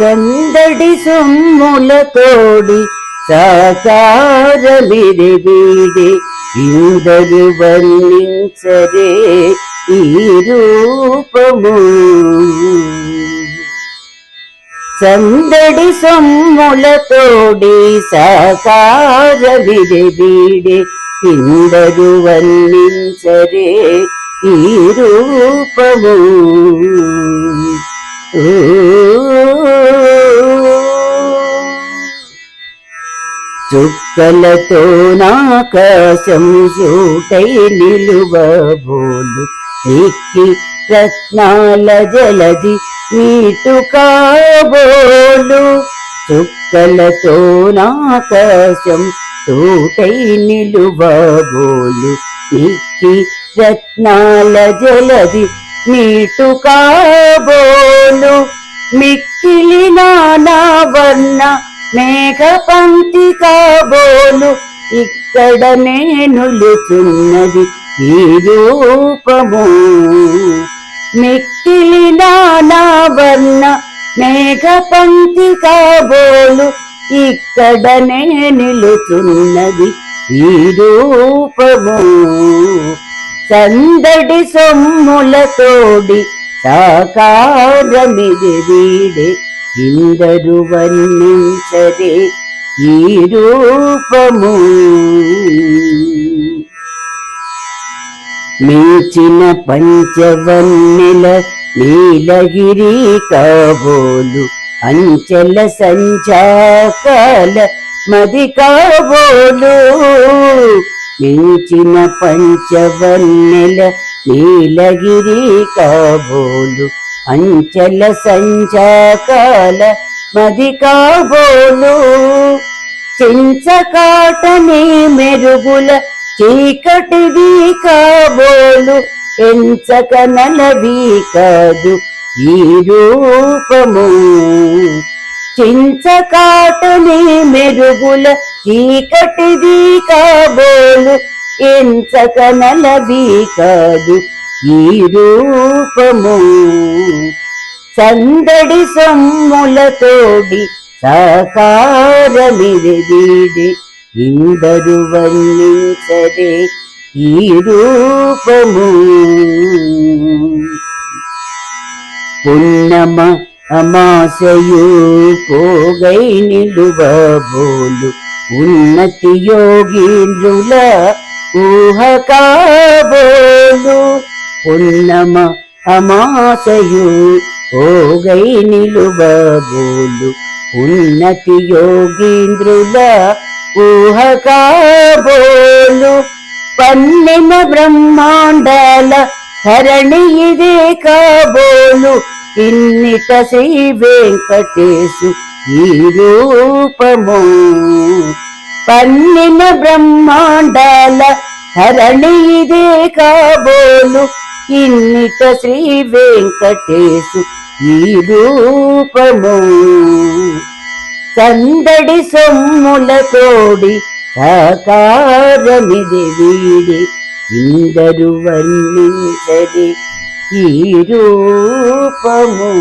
చందడి సొమ్ముల తోడి సాకారమిది వీడి ఇందరు వర్ణించరే ఈ రూపము. సందడి సొమ్ముల తోడి సాకారమిది వీడి ఇందరు వర్ణించరే ఈ రూపము. చుక్కలతో నాకాశం చూటై నిలువబోలు. ఎక్కి రత్నాల జలది నీటు కాబోలు. చుక్కలతో నాకాశం చూటై నిలువబోలు. ఎక్కి రత్నాల జలది నీటు కాబోలు. మిక్కిలి నానా వర్ణ మేఘ పంక్తి కాబోలు ఇక్కడ నేనులుచున్నది ఈ రూపము. మిక్కిలి నానావర్ణ మేఘ పంక్తి కాబోలు ఇక్కడ నిలుచున్నది ఈ రూపము. సందడి సొమ్ములతోడి సాకారమిది వీడే ఇందరు వర్ణించదే ఈ రూపము. మించిన పంచవన్నెల నీలగిరి కాబోలు అంచెల సంచాకాల మది కాబోలు. మించిన పంచవన్నెల నీలగిరి కాబోలు అంచెల సంచకాల మది కాబోలు. చించకాటని మెరుగుల చీకటిది కాబోలు ఎంచక నలవి కాదు ఈ రూపము. చించకాటని మెరుగుల చీకటిది కాబోలు ఎంచక నలవి కాదు ఈ రూపము సందడి సొమ్ముల తోడి ఇందరు వర్ణించదే ఈ రూపము పున్నమ అమాసయు పోగై నిలువబోలు. ఉన్నతి యోగీంద్రుల ఊహ కాబోలు పున్నమ అమాసయు పోగై నిలువబోలు ఉన్నతి యోగీంద్రుల ఊహ కాబోలు పన్నెమ బ్రహ్మాండాల ధరణి ఇదే కాబోలు. ఇన్నిట శ్రీ వెంకటేశు ఈ రూపము. పన్నెమ బ్రహ్మాండాల ధరణి ఇదే కాబోలు. ఇన్నిట శ్రీ వెంకటేశు ఈ రూపము. సందడి సొమ్ముల తోడి సాకారమిది వీడి ఇందరు వర్ణించది ఈ రూపము.